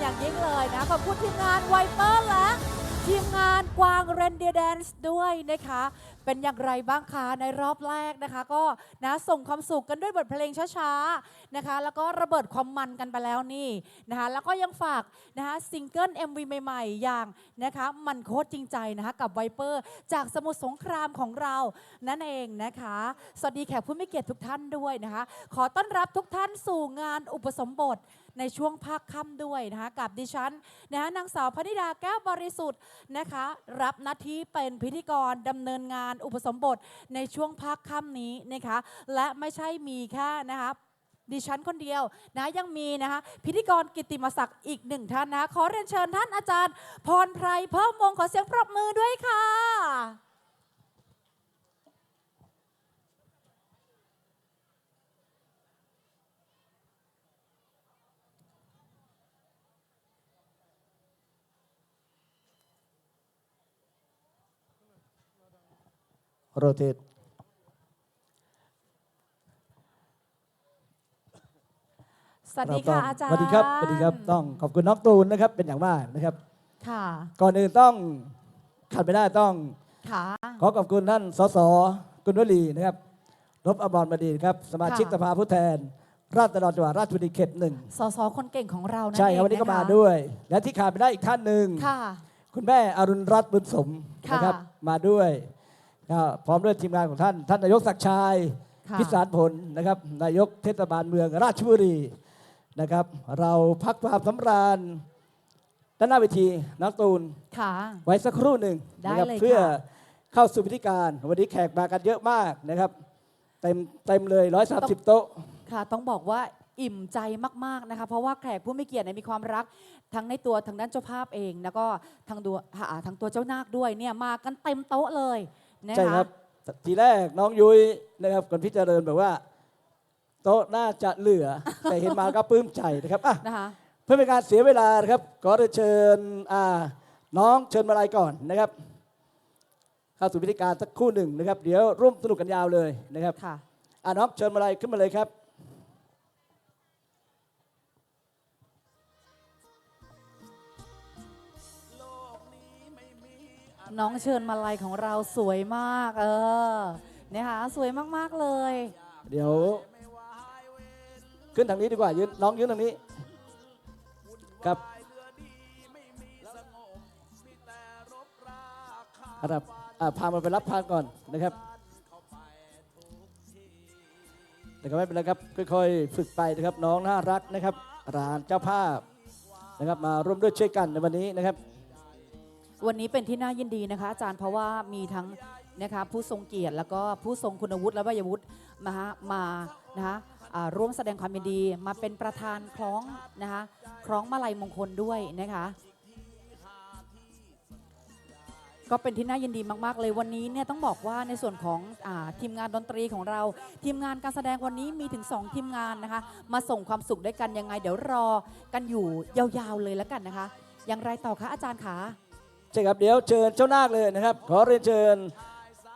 อย่างยิ่งเลยนะ ขอบคุณทีมงานไวเปอร์และทีมงานกวางเรนเดียแดนซ์ด้วยนะคะ เป็นอย่างไรบ้างคะในรอบแรกนะคะ ก็นะส่งความสุขกันด้วยบทเพลงช้าๆนะคะ แล้วก็ระเบิดความมันกันไปแล้วนี่นะคะ แล้วก็ยังฝากนะคะซิงเกิล MV ใหม่ๆ อย่างนะคะมันโคตรจริงใจนะคะกับไวเปอร์จากสมุทรสงครามของเรานั่นเองนะคะ สวัสดีแขกผู้มีเกียรติทุกท่านด้วยนะคะ ขอต้อนรับทุกท่านสู่งานอุปสมบท ในช่วงภาคค่ำด้วยนะคะกับดิฉันนะคะนางสาวพนิดาแก้วบริสุทธิ์นะคะ รับหน้าที่เป็นพิธีกรดำเนินงานอุปสมบทในช่วงภาคค่ำนี้นะคะและไม่ใช่มีแค่นะคะดิฉันคนเดียวนะยังมีนะคะพิธีกรกิติมศักดิ์อีกหนึ่งท่านนะขอเรียนเชิญท่านอาจารย์ พรไพรเพิ่มวงขอเสียงปรบมือด้วยค่ะ โรเตทสวัสดีค่ะอาจารย์สวัสดีครับสวัสดีครับต้องขอบคุณน้องตูนนะครับเป็นอย่างมากนะครับ ค่ะ ก่อนอื่นต้องขาดไม่ได้ต้องค่ะขอขอบคุณท่านสสกุลวลีนะครับรบอบอลบดีครับสมาชิกค่ะสภาผู้แทน ราษฎรจังหวัดราชบุรีเขตหนึ่งสสคนเก่งของเรานั่นใช่ครับเองวันนี้ก็ะคะมาด้วย และที่ขาดไม่ได้อีกท่านหนึ่งค่ะคุณแม่อรุณรัตน์บุญสมค่ะนะครับมาด้วย ก็พร้อมด้วยทีมงานของท่าน ท่านนายกศักดิ์ชัยค่ะพิสารผลนะครับ นายกเทศบาลเมืองราชบุรีนะครับ เราพักความสำราญด้านหน้าเวทีนักตูนค่ะไว้สักครู่หนึ่งได้นะครับเลยเพื่อค่ะเข้าสู่พิธีการวันนี้แขกมากันเยอะมากนะครับเต็มเต็มเลย130โต๊ะค่ะต้องบอกว่าอิ่มใจมากๆนะคะ เพราะว่าแขกผู้มีเกียรติเนี่ยมีความรัก ทั้งในตัวทางด้านเจ้าภาพเอง แล้วก็ทางตัวอ่าทางตัวเจ้านาคด้วยเนี่ยมากันเต็มโต๊ะเลย นะคะใช่ครับ ทีแรกน้องยุ้ยนะครับคนพิจารณาแบบว่า โต๊ะน่าจะเหลือ แต่เห็นมาก็ปลื้มใจนะครับอะนะคะ เพื่อเป็นการเสียเวลานะครับขอเรียนเชิญอ่าน้องเชิญมาลายก่อนนะครับ เข้าสู่พิธีการสักครู่หนึ่งนะครับ เดี๋ยวร่วมสนุกกันยาวเลยนะครับค่ะอ่าน้องเชิญมาลายขึ้นมาเลยครับ น้องเชิญมาลัยของเราสวยมาก เออนะคะสวยมากๆเลย เดี๋ยว ขึ้นทางนี้ดีกว่ายืนน้องยืนทางนี้ครับครับอ่าพามาไปรับพานก่อนนะครับแต่ก็ไม่เป็นไรครับค่อยๆฝึกไปนะครับน้องน่ารักนะครับร้านเจ้าภาพนะครับมาร่วมด้วยช่วยกันในวันนี้นะครับ วันนี้เป็นที่น่ายินดีนะคะ อาจารย์เพราะว่ามีทั้งนะคะผู้ทรงเกียรติแล้วก็ผู้ทรงคุณวุฒิและวัยวุฒินะคะมานะคะร่วมแสดงความยินดีมาเป็นประธานคล้องนะคะคล้องมาลัยมงคลด้วยนะคะก็เป็นที่น่ายินดีมาก ๆ เลยวันนี้เนี่ยต้องบอกว่าในส่วนของอทีมงานดนตรีของเรา ทีมงานการแสดงวันนี้มีถึง 2 ทีมงานนะคะ มาส่งความสุขด้วยกันยังไง เดี๋ยวรอกันอยู่ยาวๆเลยแล้วกันนะคะ อย่างไรต่อคะอาจารย์คะ ใช่ครับเดี๋ยวเชิญเจ้านาคเลยนะครับ ขอเรียนเชิญ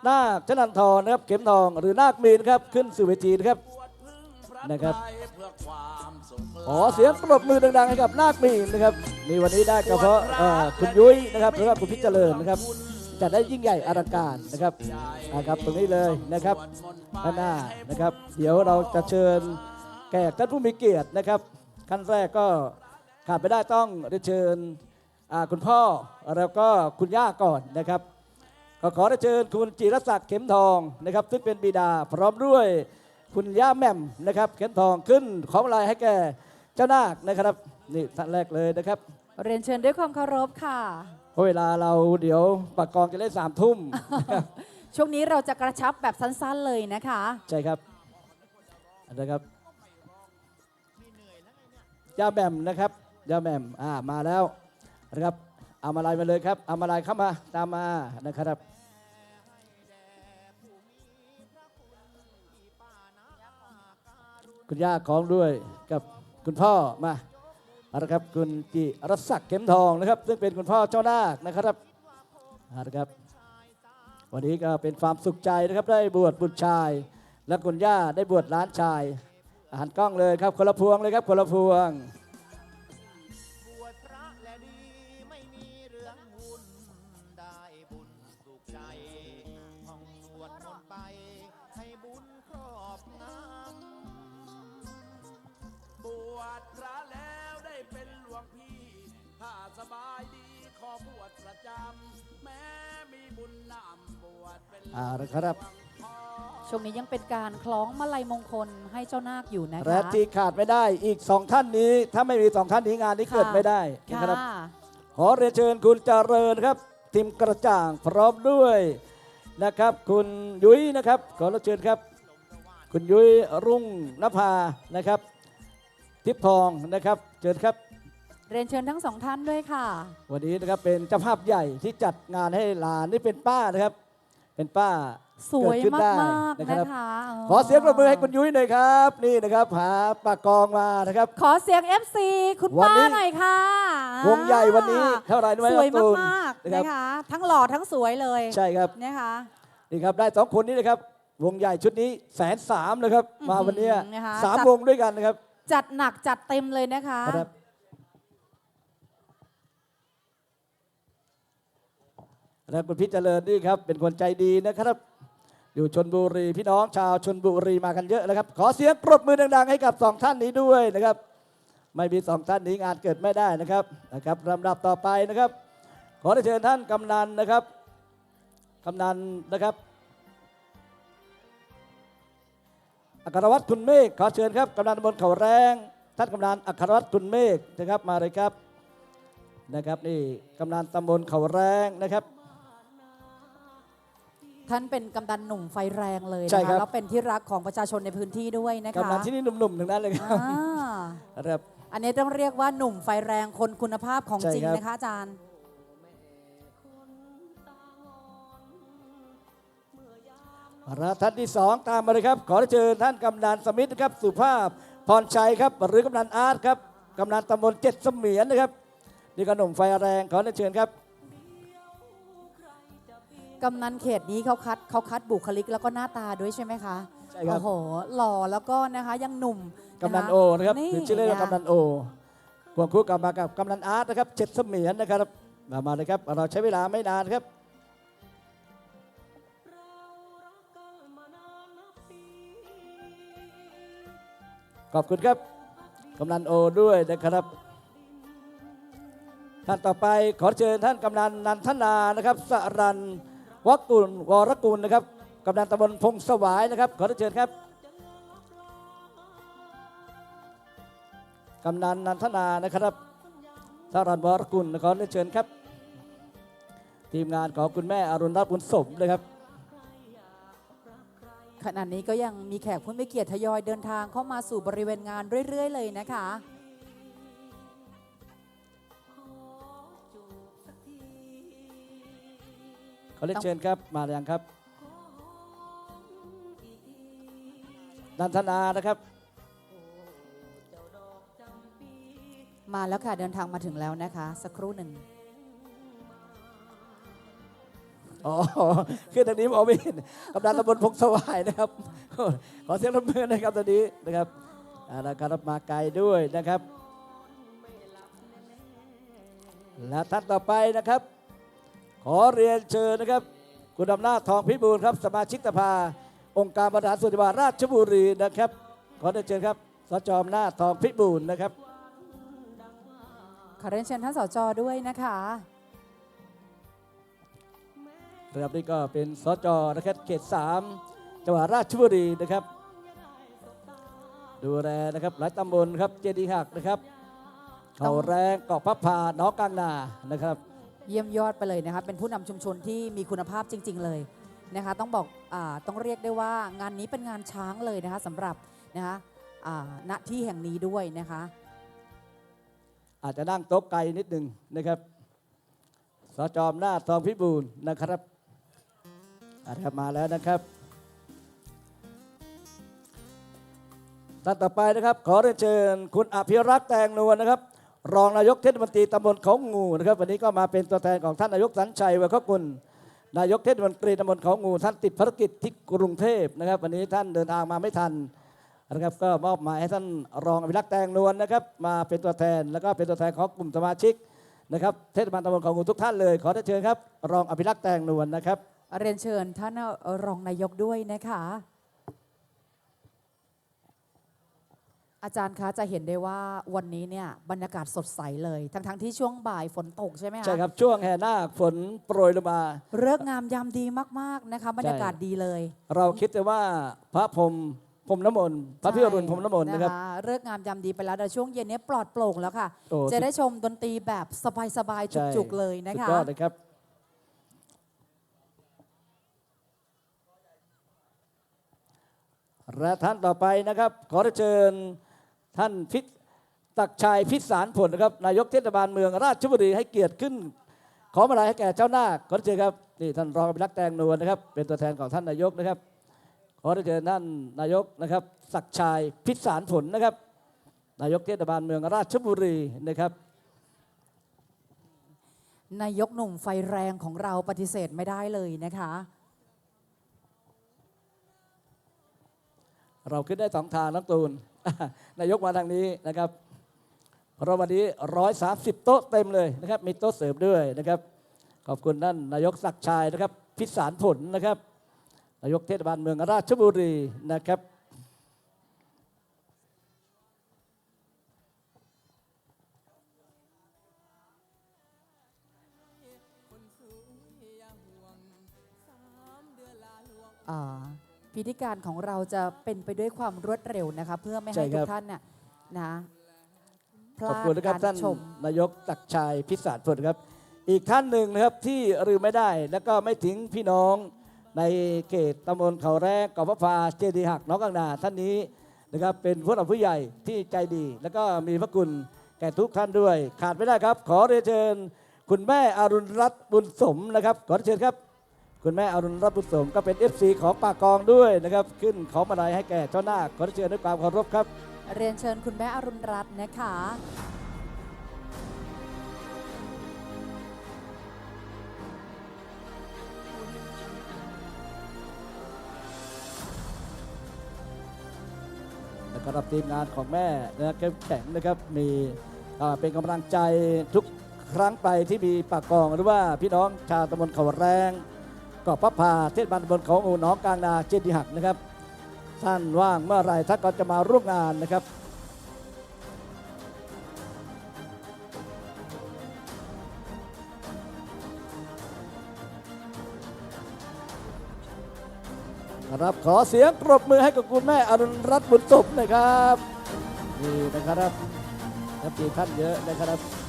นาคชนันทรนะครับ เข็มทองหรือนาคมีนครับขึ้นสู่เวทีนะครับนะครับขอเสียงปรบมือดังๆให้กับนาคมีนนะครับมีวันนี้ได้ก็เพราะคุณยุ้ยนะครับแล้วก็คุณพิจเจริญนะครับจัดได้ยิ่งใหญ่อลังการนะครับนะครับ ตรงนี้เลยนะครับด้านหน้านะครับ เดี๋ยวเราจะเชิญแขกท่านผู้มีเกียรตินะครับขั้นแรกก็ขาดไม่ได้ต้องเรียนเชิญ คุณพ่อแล้วก็คุณย่าก่อนนะครับก็ขอได้เชิญคุณจิรศักดิ์เข็มทองนะครับซึ่งเป็นบิดาพร้อมด้วยคุณย่าแหม่มนะครับเข็มทองขึ้นของมาลายให้แก่เจ้านาคนะครับนี่ท่านแรกเลยนะครับ เรียนเชิญด้วยความเคารพค่ะเพราะเวลาเราเดี๋ยวปากกองจะเล่นสามทุ่มช่วงนี้เราจะกระชับแบบสั้นๆเลยนะคะ ใช่ครับนะครับย่าแหม่มนะครับย่าแหม่มอ่ามาแล้ว นะครับเอามาลายมาเลยครับเอามาลายเข้ามาตามมานะครับคุณย่าของด้วยกับคุณพ่อมาเอาละครับคุณจิรศักดิ์เข็มทองนะครับ ซึ่งเป็นคุณพ่อเจ้านาคนะครับเอาละครับ วันนี้ก็เป็นความสุขใจนะครับได้บวชบุตรชาย และคุณย่าได้บวชหล้านชายอาหารกล้องเลยครับคนละพวงเลยครับคนละพวง วชประจำแม้มีบุญนำบวชเป็นหลวงอ่านะครับ พ่อ ช่วงนี้ยังเป็นการคล้องมาลัยมงคลให้เจ้านาคอยู่นะคะและที่ขาดไม่ได้อีกสองท่านนี้ ถ้าไม่มีสองท่านนี้งานนี้ค่ะเกิดไม่ได้นะค่ะครับ ขอเรียนเชิญคุณเจริญครับทีมกระจ่างพร้อมด้วยนะครับ คุณยุ้ยนะครับ ขอเรียนเชิญครับ คุณยุ้ยรุ่งนภานะครับ ทิพย์ทองนะครับ เชิญครับ เรียนเชิญทั้งสองท่านด้วยค่ะ วันนี้นะครับเป็นเจ้าภาพใหญ่ที่จัดงานให้หลานนี่เป็นป้านะครับ เป็นป้าสวยเกิดขึ้นมาได้กๆนะคนะรับคะขอเสียงปรบมือให้คุณยุ้ยหน่อยครับ นี่นะครับหาปากกองมานะครับ ขอเสียง FC คุณวันป้านี้หน่อยค่ะวงใหญ่วันนี้เท่าไหร่รู้ไหมสวยครับตูนมากๆนะครับนะคะ ทั้งหล่อทั้งสวยเลยใช่ครับนะคะนี่ครับได้สองคนนี้นะครับ วงใหญ่ชุดนี้แสนสามนะครับอื้อหือมาวันเนี้ยนะคะสามจัดวงด้วยกันนะครับ จัดหนักจัดเต็มเลยนะคะ ครับ และคุณพิจเจริญนี่ครับเป็นคนใจดีนะครับอยู่ชนบุรีพี่น้องชาวชนบุรีมากันเยอะนะครับ ขอเสียงปรบมือดังๆให้กับสองท่านนี้ด้วยนะครับ ไม่มีสองท่านนี้งานเกิดไม่ได้นะครับนะครับลำดับต่อไปนะครับ ขอเชิญท่านกำนันนะครับกำนันนะครับอัครวัตรคุณเมฆขอเชิญครับกำนันตำบลเขาแรง ท่านกำนันอัครวัตรคุณเมฆนะครับมาเลยครับนะครับนี่กำนันตำบลเขาแรงนะครับ ท่านเป็นกำนันหนุ่มไฟแรงเลยใช่นะครัคะบ แล้วเป็นที่รักของประชาชนในพื้นที่ด้วยนะคะกำนันที่นี่หนุ่มๆถึงนั้นเลยครับอ่าครับ อันนี้ต้องเรียกว่าหนุ่มไฟแรงคนคุณภาพของใช่จริงครับ นะคะอาจารย์ และท่านที่สองตามมาเลยครับ ขอเชิญท่านกำนันสมิทธนะครับ สุภาพพรชัยครับ หรือกำนันอาร์ตครับกำนันตำบลเจ็ดเสมียนนะครับนี่ก็หนุ่มไฟแรงขอเชิญครับ กำนันเขตนี้เขาคัดเขาคัดบุคลิกแล้วก็หน้าตาด้วยใช่ไหมคะใช่ครับ โอ้โหหล่อแล้วก็นะคะยังหนุ่มกำนันโอนะครับถึงชื่อเล่นว่าะกำนันโอควงคู่กับมากับกำนันอาร์ตนะครับเจ็ดเสมียนนะครับมามาเลยครับเราใช้เวลาไม่นานครับ ขอบคุณครับกำนันโอด้วยนะครับ ท่านต่อไปขอเชิญท่านกำนันนันทนานะครับสรัน วกุลวรกุลนะครับกำนันตำบลพงสวายนะครับ ขอเชิญครับกำนันนันทนานะครับสรันวรกุลขอเชิญครับ ทีมงานของคุณแม่อรุณรับบุญสมเลยครับขณะนี้ก็ยังมีแขกผู้มีเกียรติทยอยเดินทางเข้ามาสู่บริเวณงานเรื่อย ๆ เลยนะคะ เรียนเชิญครับมาหรือยังครับนันทนานะครับ มาแล้วค่ะเดินทางมาถึงแล้วนะคะ สักครู่หนึ่งอ๋อขึ้นทางนี้มองไม่เห็นกำนันตำบลพงสวายนะครับ ขอเสียงรับมือนะครับตอนนี้นะครับอ่านะครับมาไกลด้วยนะครับ และท่านต่อไปนะครับ ขอเรียนเชิญนะครับ คุณอำนาจทองพิบูลครับสมาชิกสภา องค์การบริหารส่วนจังหวัดราชบุรีนะครับ ขอเรียนเชิญครับสจอมนาจทองพิบูลนะครับ ขอเรียนเชิญท่านสจด้วยนะคะนะครับนี่ก็เป็นสจนะครับเขตสามจังหวัดราชบุรีนะครับ ดูแลนะครับหลายตำบลครับเจดีย์หักนะครับต้อเขางแรงเกาะพับพาหน้องกลางนานะครับ เยี่ยมยอดไปเลยนะคะเป็นผู้นำชุมชนที่มีคุณภาพจริง ๆ เลยนะคะต้องบอกอต้องเรียกได้ว่างานนี้เป็นงานช้างเลยนะคะสำหรับนะคะณที่แห่งนี้ด้วยนะคะ อาจจะนั่งโต๊ะไกลนิดนึงนะครับสจอมหน้าทองพิบูลนะครับอาจจะมาแล้วนะครับท่านต่อไปนะครับ ขอเรียนเชิญคุณอภิรักษ์แตงนวลนะครับ รองนายกเทศมนตรีตำบลเขางูนะครับ วันนี้ก็มาเป็นตัวแทนของท่านนายกสัญชัยวัคกุลนายกเทศมนตรีตำบลเขางู ท่านติดภารกิจที่กรุงเทพนะครับ วันนี้ท่านเดินทางมาไม่ทันนะครับ ก็มอบหมายให้ท่านรองอภิรักษ์แตงนวลนะครับ มาเป็นตัวแทนแล้วก็เป็นตัวแทนของกลุ่มสมาชิกนะครับเทศบาลตำบลของงูทุกท่านเลย ขอเชิญครับ รองอภิรักษ์แตงนวลนะครับเรียนเชิญท่านรองนายกด้วยนะคะ อาจารย์คะจะเห็นได้ว่าวันนี้เนี่ยบรรยากาศสดใสเลย ทั้งๆที่ช่วงบ่ายฝนตกใช่ไหมคะใช่ครับช่วงแห่นาคฝนโปรยลงมาเลิกษ์งามยามดีมากๆนะคะบรรยากาศดีเลย เราคิดแต่ว่าพระพรหมพรหมน้ำมนต์พระพิอรุณพรหมน้ำมนต์นะครับเลิกษ์งามยามดีไปแล้วแต่ช่วงเย็นนี้ปลอดโปร่งแล้วค่ะโอ้จะได้ชมดนตรีแบบสบายๆใช่จุกๆเลยนะสุดคะยอดเลยครับและท่านต่อไปนะครับ ขอได้เชิญ ท่านพิษตักชัยพิสารผลนะครับนายกเทศบาลเมืองราชบุรีให้เกียรติขึ้น ขอมาลายให้แก่เจ้าหน้าคขอได้เชิญครับนี่ท่านรองอภิรักษ์แตงนวลนะครับ เป็นตัวแทนของท่านนายกนะครับ ขอได้เชิญท่านนายกนะครับศักดิ์ชัยพิสารผลนะครับ นายกเทศบาลเมืองราชบุรีนะครับนายกหนุ่มไฟแรงของเราปฏิเสธไม่ได้เลยนะคะ เราขึ้นได้สองทางน้องตูน นายกมาทางนี้นะครับเราวันนี้ร้อยสามสิบโต๊ะเต็มเลยนะครับ มีโต๊ะเสริมด้วยนะครับ ขอบคุณท่านนายกศักดิ์ชัยนะครับ พิสารผลนะครับ นายกเทศบาลเมืองราชบุรีนะครับ พิธีการของเราจะเป็นไปด้วยความรวดเร็วนะคะ เพื่อไม่ใช่ให้คทุรักบท่านน่ะนะพขอบลาดคุณนะครับกาท่ารนชม นายกศักดิ์ชัยพิสารผลครับ อีกท่านหนึ่งนะครับที่ลืมไม่ได้แล้วก็ไม่ทิ้งพี่น้องในเขตตำบลเขาแรกเกาะพระพาเจดีย์หักน้องกังนาท่านนี้นะครับเป็นผู้หลักผู้ใหญ่ที่ใจดี แล้วก็มีพระคุณแก่ทุกท่านด้วย ขาดไม่ได้ครับ ขอเรียนเชิญ คุณแม่อรุณรัตน์บุญสมนะครับ ขอเรียนเชิญครับ คุณแม่อรุณรัตน์บุญสมก็เป็น FC ของปากกองด้วยนะครับ ขึ้นของมาลัยให้แก่เจ้าหน้าคขอเรียนเชิญด้วยความเคารพครับ เรียนเชิญคุณแม่อรุณรัตน์นะคะนะครับทีมงานของแม่นะครับเข้มแข็งนะครับมีอ่าเป็นกำลังใจทุกครั้งไปที่มีปากกองหรือว่าพี่น้องชาวตำบลเขาแรงเกาะพระพาเทศบาลบลเขาอูหนองกลางนาเจดีย์หักนะครับท่านว่างเมื่อไรท่านก็จะมาร่วมงานนะครับครับขอเสียงปรบมือให้กับคุณแม่อรุณรัตน์บุญสมหน่อยครับนี่นะครับครับมีท่านเยอะนะครับ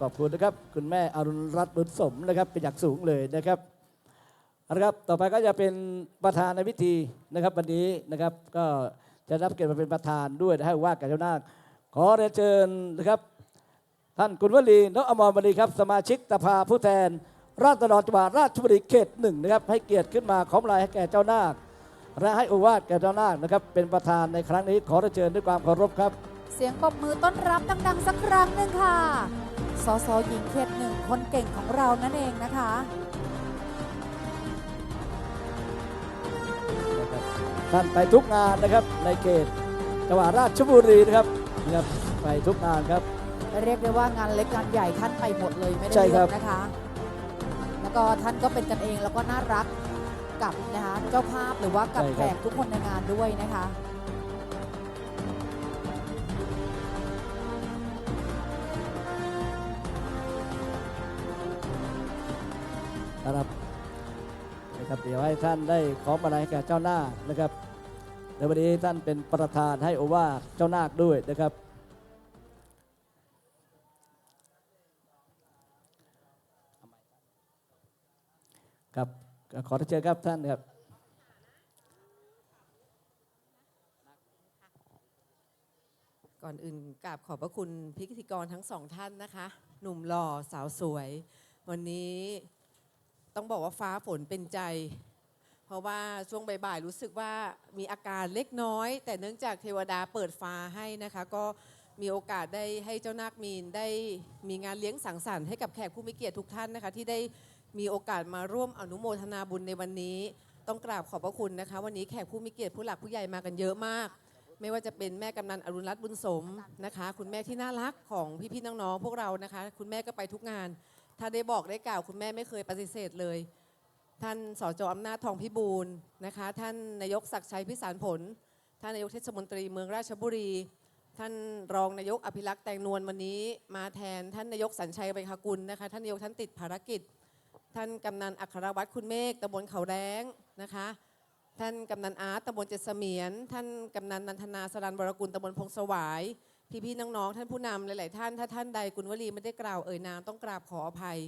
ขอบคุณนะครับ คุณแม่อรุณรัตน์บุญสมนะครับ เป็นอย่างสูงเลยนะครับเอาละครับ ต่อไปก็จะเป็นประธานในพิธีนะครับ วันนี้นะครับก็จะรับเกียรติมาเป็นประธานด้วยนะให้ว่ากับเจ้านาคขอเรียนเชิญนะครับ ท่านกุลวลีนกอมรมณีครับ สมาชิกสภาผู้แทน ราษฎรจังหวัดราชบุรีเขตหนึ่งนะครับ ให้เกียรติขึ้นมาขอมลายให้แก่เจ้านาคและให้โอวาทแก่เจ้านาคนะครับ เป็นประธานในครั้งนี้ขอเรียนเชิญด้วยความเคารพครับ เสียงปรบมือต้อนรับดัง ๆ สักครั้งหนึ่งค่ะ สสหญิงเขตหนึ่งคนเก่งของเรานั่นเองนะคะท่านไปทุกงานนะครับในเขตจังหวัดราชบุรีนะครับนะครับไปทุกงานครับ เรียกได้ว่างานเล็กงานใหญ่ท่านไปหมดเลยไม่ได้ใช่คเลืรัอบ กนะคะ แล้วก็ท่านก็เป็นกันเองแล้วก็น่ารักกับนะคะเจ้าภาพหรือว่ากับใช่แขครับกทุกคนในงานด้วยนะคะ นะครับนะครับเดี๋ยวให้ท่านได้ขอมาลัยให้แก่เจ้านาคนะครับในวันนี้ท่านเป็นประธานให้โอวาทเจ้านาคด้วยนะครับครับขอเชิญครับท่านครับก่อนอื่นกราบขอบพระคุณพิธีกรทั้งสองท่านนะคะ หนุ่มหล่อสาวสวย วันนี้ ต้องบอกว่าฟ้าฝนเป็นใจ เพราะว่าช่วงบ่ายๆรู้สึกว่ามีอาการเล็กน้อย แต่เนื่องจากเทวดาเปิดฟ้าให้นะคะ ก็มีโอกาสได้ให้เจ้านาคมีนได้มีงานเลี้ยงสังสรรค์ให้กับแขกผู้มีเกียรติทุกท่านนะคะ ที่ได้มีโอกาสมาร่วมอนุโมทนาบุญในวันนี้ ต้องกราบขอบพระคุณนะคะ วันนี้แขกผู้มีเกียรติผู้หลักผู้ใหญ่มากันเยอะมาก ไม่ว่าจะเป็นแม่กำนันอรุณรัตน์บุญสมนะคะ คุณแม่ที่น่ารักของพี่ๆน้องๆพวกเรานะคะ คุณแม่ก็ไปทุกงาน ถ้าได้บอกได้กล่าวคุณแม่ไม่เคยปฏิเสธเลย ท่านสจอำนาจทองพิบูลนะคะ ท่านนายกศักดิ์ชัยพิสารผล ท่านนายกเทศมนตรีเมืองราชบุรี ท่านรองนายกอภิรักษ์แตงนวลวันนี้มาแทนท่านนายกสัญชัยไบคกุลนะคะ ท่านนายกท่านติดภารกิจ ท่านกำนันอัครวัตรคุณเมฆตำบลเขาแรงนะคะ ท่านกำนันอาร์ตตำบลเจ็ดเสมียน ท่านกำนันนันทนาสรันวรกุลตำบลพงสวาย พี่ๆน้องๆท่านผู้นำหลาย ๆ ท่านถ้าท่านใดกุลวลีไม่ได้กล่าวเอ่ยนามต้องกราบขออภัย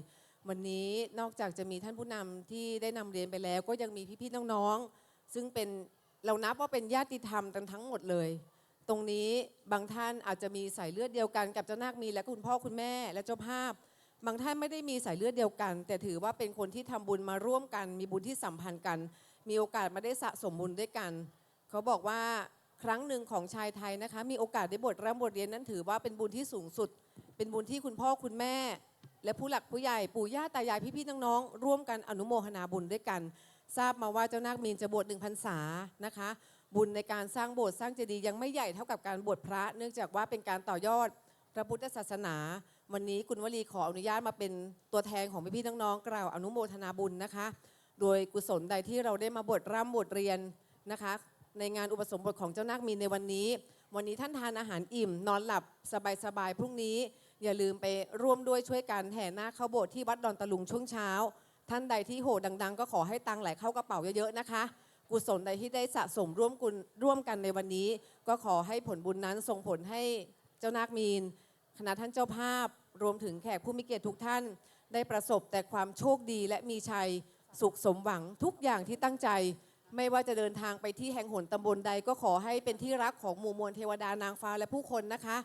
วันนี้นอกจากจะมีท่านผู้นำที่ได้นำเรียนไปแล้ว ก็ยังมีพี่ๆน้องๆซึ่งเป็นเรานับว่าเป็นญาติธรรมกันทั้งหมดเลย ตรงนี้บางท่านอาจจะมีสายเลือดเดียวกันกับเจ้านาคมีและคุณพ่อคุณแม่และเจ้าภาพ บางท่านไม่ได้มีสายเลือดเดียวกัน แต่ถือว่าเป็นคนที่ทำบุญมาร่วมกัน มีบุญที่สัมพันธ์กัน มีโอกาสมาได้สะสมบุญด้วยกัน เขาบอกว่า ครั้งหนึ่งของชายไทยนะคะ มีโอกาสได้บทร่ำบทเรียนนั้นถือว่าเป็นบุญที่สูงสุด เป็นบุญที่คุณพ่อคุณแม่ และผู้หลักผู้ใหญ่ปู่ย่าตายายพี่ๆน้องๆร่วมกันอนุโมทนาบุญด้วยกัน ทราบมาว่าเจ้านาคมีนจะบวชหนึ่งพรรษานะคะ บุญในการสร้างโบสถ์สร้างเจดีย์ยังไม่ใหญ่เท่ากับการบวชพระ เนื่องจากว่าเป็นการต่อยอดพระพุทธศาสนา วันนี้คุณวลีขออนุญาตมาเป็นตัวแทนของพี่ๆน้องๆกล่าวอนุโมทนาบุญนะคะ โดยกุศลใดที่เราได้มาบวชร่ำบวชเรียนนะคะ ในงานอุปสมบทของเจ้านาคมีนในวันนี้ วันนี้ท่านทานอาหารอิ่ม นอนหลับสบายๆพรุ่งนี้ อย่าลืมไปร่วมด้วยช่วยกันแห่หน้าเข้าโบสถ์ที่วัดดอนตะลุงช่วงเช้า ท่านใดที่โหดดัง ๆ ก็ขอให้ตังไหลเข้ากระเป๋าเยอะๆนะคะกุศลใดที่ได้สะสมร่วมกุลร่วมกันในวันนี้ ก็ขอให้ผลบุญนั้นส่งผลให้เจ้านาคมีน คณะท่านเจ้าภาพ รวมถึงแขกผู้มีเกียรติทุกท่าน ได้ประสบแต่ความโชคดีและมีชัย สุขสมหวังทุกอย่างที่ตั้งใจ ไม่ว่าจะเดินทางไปที่แห่งหนตำบลใดก็ขอให้เป็นที่รักของหมู่มวลเทวดานางฟ้าและผู้คนนะคะ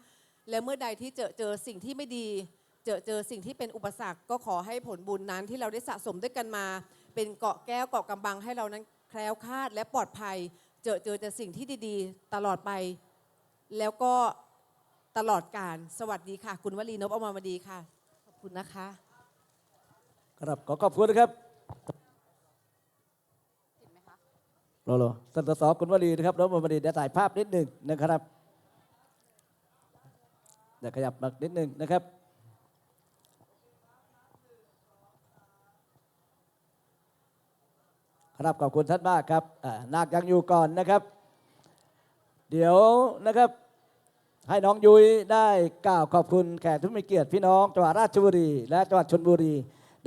และเมื่อใดที่เจอเจอสิ่งที่ไม่ดี เจอเจอสิ่งที่เป็นอุปสรรค ก็ขอให้ผลบุญนั้นที่เราได้สะสมด้วยกันมา เป็นเกาะแก้วเกาะกำบังให้เรานั้นแคล้วคลาดและปลอดภัย เจอเจอแต่สิ่งที่ดีๆ ตลอดไป แล้วก็ตลอดการสวัสดีค่ะ คุณวลีนพอมรดีค่ะ ขอบคุณนะคะ ครับขอขอบคุณนะครับ รอรอท่านสสคุณวลีนะครับแล้วมาดีเดี๋ยวถ่ายภาพนิดหนึ่งนะครับเดี๋ยวขยับมานิดหนึ่งนะครับครับขอบคุณท่านมากครับนาคยังอยู่ก่อนนะครับ เดี๋ยวนะครับให้น้องยุ้ยได้กล่าวขอบคุณแขกทุกมีเกียรติพี่น้องจังหวัดราชบุรี และจังหวัดชนบุรี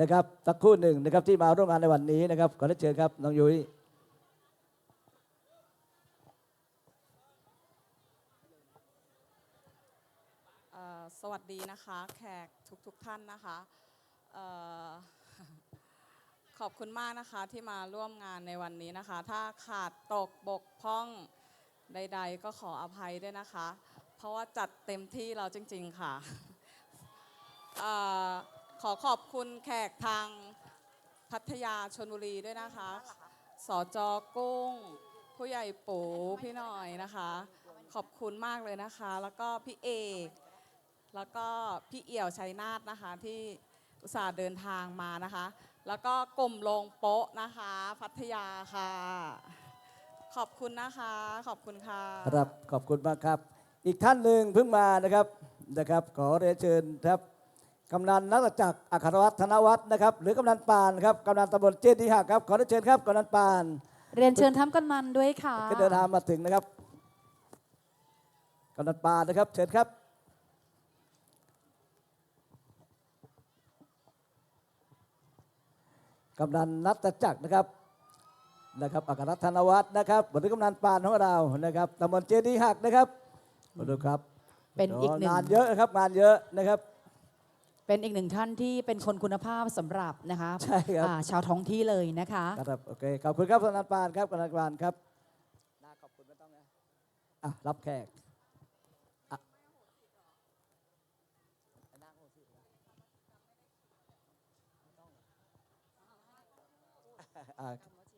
นะครับสักครู่หนึ่งนะครับที่มาร่วมงานในวันนี้นะครับขอเชิญครับน้องยุ้ย เอ่อ สวัสดีนะคะแขกทุกๆทท่านนะคะออขอบคุณมากนะคะที่มาร่วมงานในวันนี้นะคะ ถ้าขาดตกบกพร่องใด ๆ ก็ขออภัยด้วยนะคะ เพราะว่าจัดเต็มที่เราจริง ๆ ค่ะออขอขอบคุณแขกทางพัทยาชนบุรีด้วยนะคะสจกุ้ง ผู้ใหญ่ปูพี่หน่อยนะคะ ขอบคุณมากเลยนะคะ แล้วก็พี่เอก แล้วก็พี่เอี่ยวชัยนาทนะคะที่อุตส่าห์เดินทางมานะคะ แล้วก็กลุ่มโรงโป๊ะนะคะ พัทยาค่ะ ขอบคุณนะคะ ขอบคุณค่ะครับขอบคุณมากครับ อีกท่านหนึ่งเพิ่งมานะครับนะครับ ขอเรียนเชิญครับกำนันนักจักรอัครวัฒน์ธนวัฒน์นะครับ หรือกำนันปานครับกำนันตำบลเจดีหักครับขอเรียนเชิญครับกำนันปานเรียนเชิญท่านกำนันด้วยค่ะก็เดินทางมาถึงนะครับกำนันปานนะครับ เชิญครับ กำนันนัตจักรนะครับนะครับอัครรัตน์ธนวัฒน์นะครับบทกำนันปานของเรานะครับตำบลเจดีหักนะครับมาดูครับเป็นอีกหนึ่งงานเยอะนะครับงานเยอะนะครับ เป็นอีกหนึ่งท่านที่เป็นคนคุณภาพสำหรับนะคะใช่ครับอ่าชาวท้องที่เลยนะคะครับโอเคขอบคุณครับกำนันปานครับกำนันปานครับน่าขอบคุณไม่ต้องนะอะรับแขก อ่า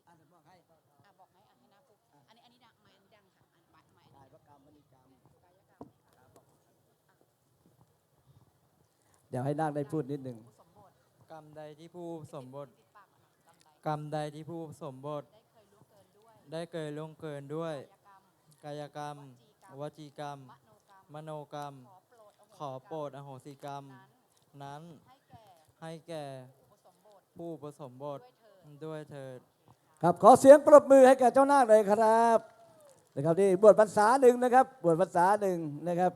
อ่านบอกให้อะบอกให้อะให้นะปุ๊อันนี้อันนี้ดังไหอันนี้ดังค่ะอันบัตรไกามณีกรรมกายกรรมเดี๋ยวให้นาคได้พูดนิดหนึ่งสมกรรมใดที่ผู้สมบทติกรรมใดที่ผู้สมบทได้เคยล่วงเกินด้วยกลงเกินด้วยกายกรรม วจีกรรม มโนกรรมขอโปรดอโหสิกรรม นั้นให้แก่ผู้ปสมผสมบท ด้วยเถิด ครับขอเสียงปรบมือให้แก่เจ้านาคเลยครับนะครับที่บวชพรรษาหนึ่งนะครับบวชพรรษาหนึ่งนะครับ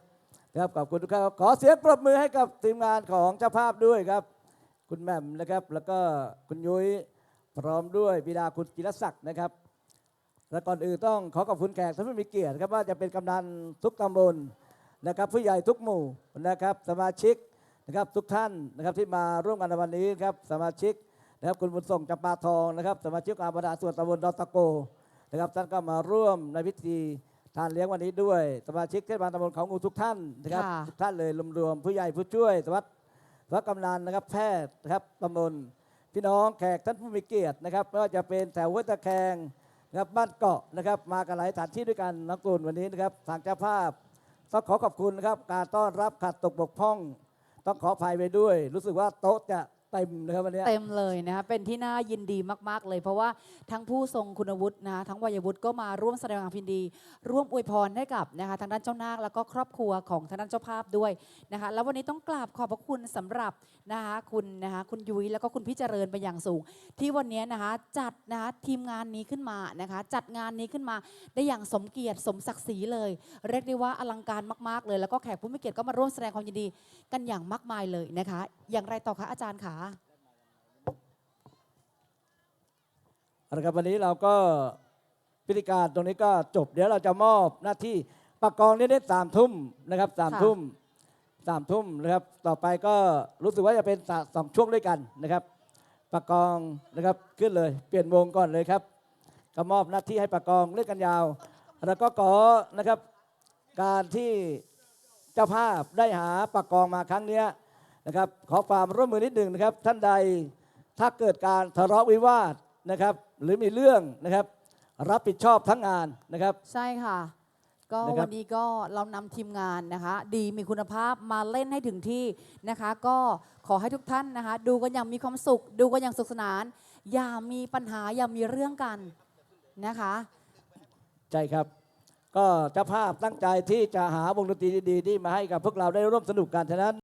ครับขอบคุณทุกท่านครับขอเสียงปรบมือให้กับทีมงานของเจ้าภาพด้วยครับ คุณแหม่มนะครับ แล้วก็คุณยุ้ยพร้อมด้วยบิดาคุณกิรศักดิ์นะครับ และก่อนอื่นต้องขอขอบคุณแขกท่านผู้มีเกียรติครับว่าจะเป็นกำนันทุกตำบลนะครับ ผู้ใหญ่ทุกหมู่นะครับ สมาชิกนะครับทุกท่านนะครับที่มาร่วมกันในวันนี้ครับสมาชิก นะครับคุณบุญส่งจำปาทองนะครับสมาชิกอาบดาส่วนตำบลดอนตะโกนะครับท่านก็มาร่วมในพิธีทานเลี้ยงวันนี้ด้วย สมาชิกเทศบาลตำบลเขางูทุกท่านนะครับค่ะ ทุกท่านเลยรวมๆผู้ใหญ่ผู้ช่วยสวัสดิ์สวัสดิ์กำนันนะครับแพทย์นะครับตำบลพี่น้องแขกท่านผู้มีเกียรตินะครับไม่ว่าจะเป็นแถวห้วยตะแคงนะครับบ้านเกาะนะครับมากันหลายสถานที่ด้วยกันนักกุลวันนี้นะครับทางเจ้าภาพต้องขอขอบคุณนะครับการต้อนรับขาดตกบกพร่อง ต้องขออภัยไปด้วย รู้สึกว่าโต๊ะจะ เต็มนะครับวันนี้เต็มเลยนะคะเป็นที่น่ายินดีมาก ๆ เลย เพราะว่าทั้งผู้ทรงคุณวุฒินะคะทั้งวัยวุฒิก็มาร่วมแสดงความยินดี ร่วมอวยพรให้กับนะคะทางด้านเจ้านาคแล้วก็ครอบครัวของทางด้านเจ้าภาพด้วยนะคะแล้ววันนี้ต้องกราบขอบพระคุณสำหรับนะคะคุณนะคะคุณยุ้ยแล้วก็คุณพี่เจริญไปนอย่างสูง ที่วันนี้นะคะจัดนะคะทีมงานนี้ขึ้นมานะคะจัดงานนี้ขึ้นมาได้อย่างสมเกียรติสมศักดิ์ศรีเลย เรียกได้ว่าอลังการมาก ๆ เลย แล้วก็แขกผู้มีเกียรติก็มาร่วมแสดงความยินดีกันอย่างมากมายเลยนะคะ อย่างไรต่อคะอาจารย์ขา เอาละครับวันนี้เราก็พิธีการตรงนี้ก็จบ เดี๋ยวเราจะมอบหน้าที่ประกองเน้นๆสามทุ่มนะครับสามค่ะทุ่มสามทุ่มนะครับ ต่อไปก็รู้สึกว่าจะเป็นสะสองช่วงด้วยกันนะครับ ประกองนะครับขึ้นเลย เปลี่ยนวงก่อนเลยครับก็มอบหน้าที่ให้ประกองเล่นกันยาว แล้วก็ขอนะครับการที่เจ้าภาพได้หาประกองมาครั้งเนี้ยนะครับ ขอความร่วมมือนิดหนึ่งนะครับ ท่านใดถ้าเกิดการทะเลาะวิวาทนะครับ หรือมีเรื่องนะครับ รับผิดชอบทั้งงานนะครับ ใช่ค่ะ ก็นะครับ วันนี้ก็เรานำทีมงานนะคะ ดีมีคุณภาพมาเล่นให้ถึงที่นะคะ ก็ขอให้ทุกท่านนะคะ ดูกันอย่างมีความสุข ดูกันอย่างสุขสนาน อย่ามีปัญหาอย่ามีเรื่องกันนะคะ ใช่ครับ ก็เจ้าภาพตั้งใจที่จะหาวงดนตรีดีๆที่มาให้กับพวกเราได้ร่วมสนุกกันฉะนั้น